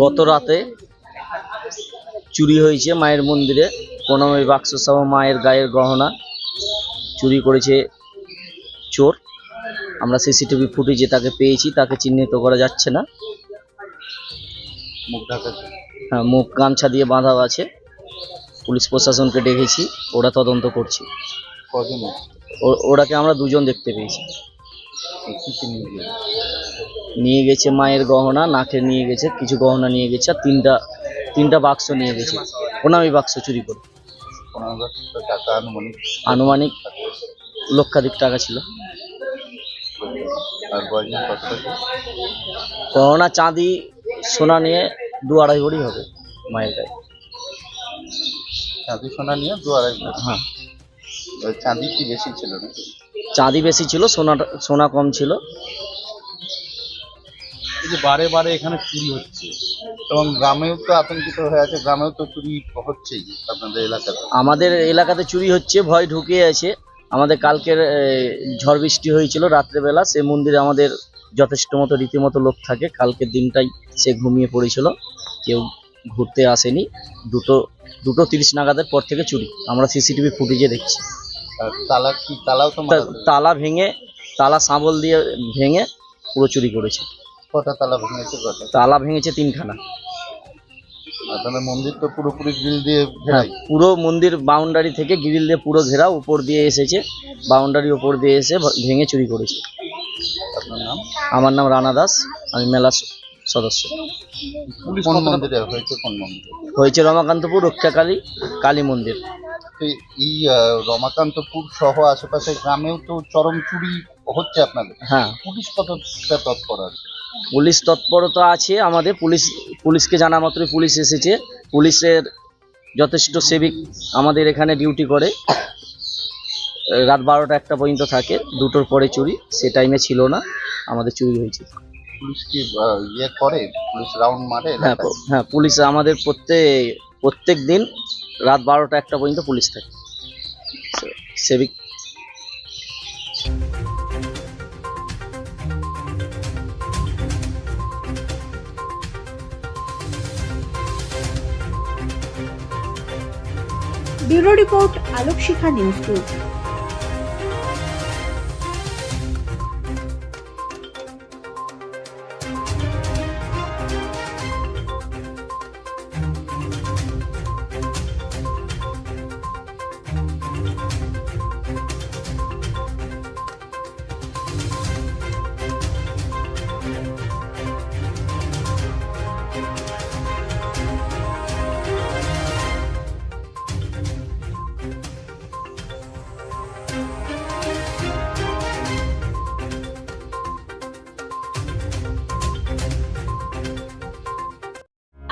গত রাতে চুরি হয়েছে মায়ের মন্দিরে। প্রণামী বাক্স সহ মায়ের গায়ের গহনা চুরি করেছে চোর। আমরা সিসিটিভি ফুটেজে তাকে পেয়েছি তাকে চিহ্নিত করা যাচ্ছে না। হ্যাঁ মুখ গামছা দিয়ে বাঁধা আছে। পুলিশ প্রশাসনকে ডেকেছি ওরা তদন্ত করছে। ওরাকে আমরা দুজন দেখতে পেয়েছি। নিয়ে গেছে মায়ের গহনা নাকে নিয়ে গেছে কিছু গহনা নিয়ে গেছে আর তিনটা তিনটা বাক্স নিয়ে গেছে। প্রণামী বাক্স চুরি করে। আনুমানিক। লক্ষাধিক টাকা ছিল। গহনা চাঁদি সোনা নিয়ে দু আড়াই ভরি হবে মায়ের গায়ে চাঁদি সোনা নিয়ে দু আড়াই হ্যাঁ। চাঁদি কি বেশি ছিল চাঁদি বেশি ছিল সোনা সোনা কম ছিল। যে বারে বারে এখানে চুরি হচ্ছে। এবং গ্রামেও তো আতঙ্কিত হয়ে আছে গ্রামেও তো চুরি হচ্ছেই আপনাদের এলাকাতে। আমাদের এলাকাতে চুরি হচ্ছে ভয় ঢুকে আছে। আমাদের কালকের ঝড় বৃষ্টি হয়েছিল রাত্রেবেলা সে মন্দিরে আমাদের যথেষ্ট মতো রীতিমতো লোক থাকে। কালকের দিনটাই সে ঘুমিয়ে পড়েছিল। কেউ ঘুরতে আসেনি। দুটো দুটো তিরিশ নাগাদের পর থেকে চুরি। আমরা সিসিটিভি ফুটেজে দেখছি। তালা কি তালাও তো তালা ভেঙে তালা সাবল দিয়ে ভেঙে পুরো চুরি করেছে। কটা তালা ভেঙেছে কটা? তালা ভেঙেছে তিনখানা। মন্দির তো পুরোপুরি গ্রিল দিয়ে হ্যাঁ ঘেরাই। পুরো মন্দির বাউন্ডারি থেকে গ্রিল দিয়ে পুরো ঘেরা উপর দিয়ে এসেছে। বাউন্ডারি উপর দিয়ে এসে ভেঙে চুরি করেছে। আপনার নাম? আমার নাম রানা দাস আমি মেলা সদস্য। কোন মন্দিরে? হয়েছে কোন মন্দিরে? হয়েছে রমাকান্তপুর রক্ষাকালী কালী মন্দির। এই রমাকান্তপুর সহ আশেপাশে গ্রামেও তো চরম চুরি হচ্ছে আপনাদের। হ্যাঁ। পুলিশ কতটা তৎপর আছে? পুলিশ তৎপরতা আছে আমাদের। পুলিশ পুলিশকে জানা মাত্রই পুলিশ এসেছে। পুলিশের যথেষ্ট সেবিক আমাদের এখানে ডিউটি করে। রাত বারোটা একটা পর্যন্ত থাকে দুটোর পরে চুরি সে টাইমে ছিল না আমাদের চুরি হয়েছে। পুলিশ কি ইয়ে করে? পুলিশ রাউন্ড মারে? হ্যাঁ হ্যাঁ পুলিশ আমাদের প্রত্যেক প্রত্যেক দিন রাত বারোটা একটা পর্যন্ত পুলিশ থাকে। সেবিক bureau report Alok Shikha news group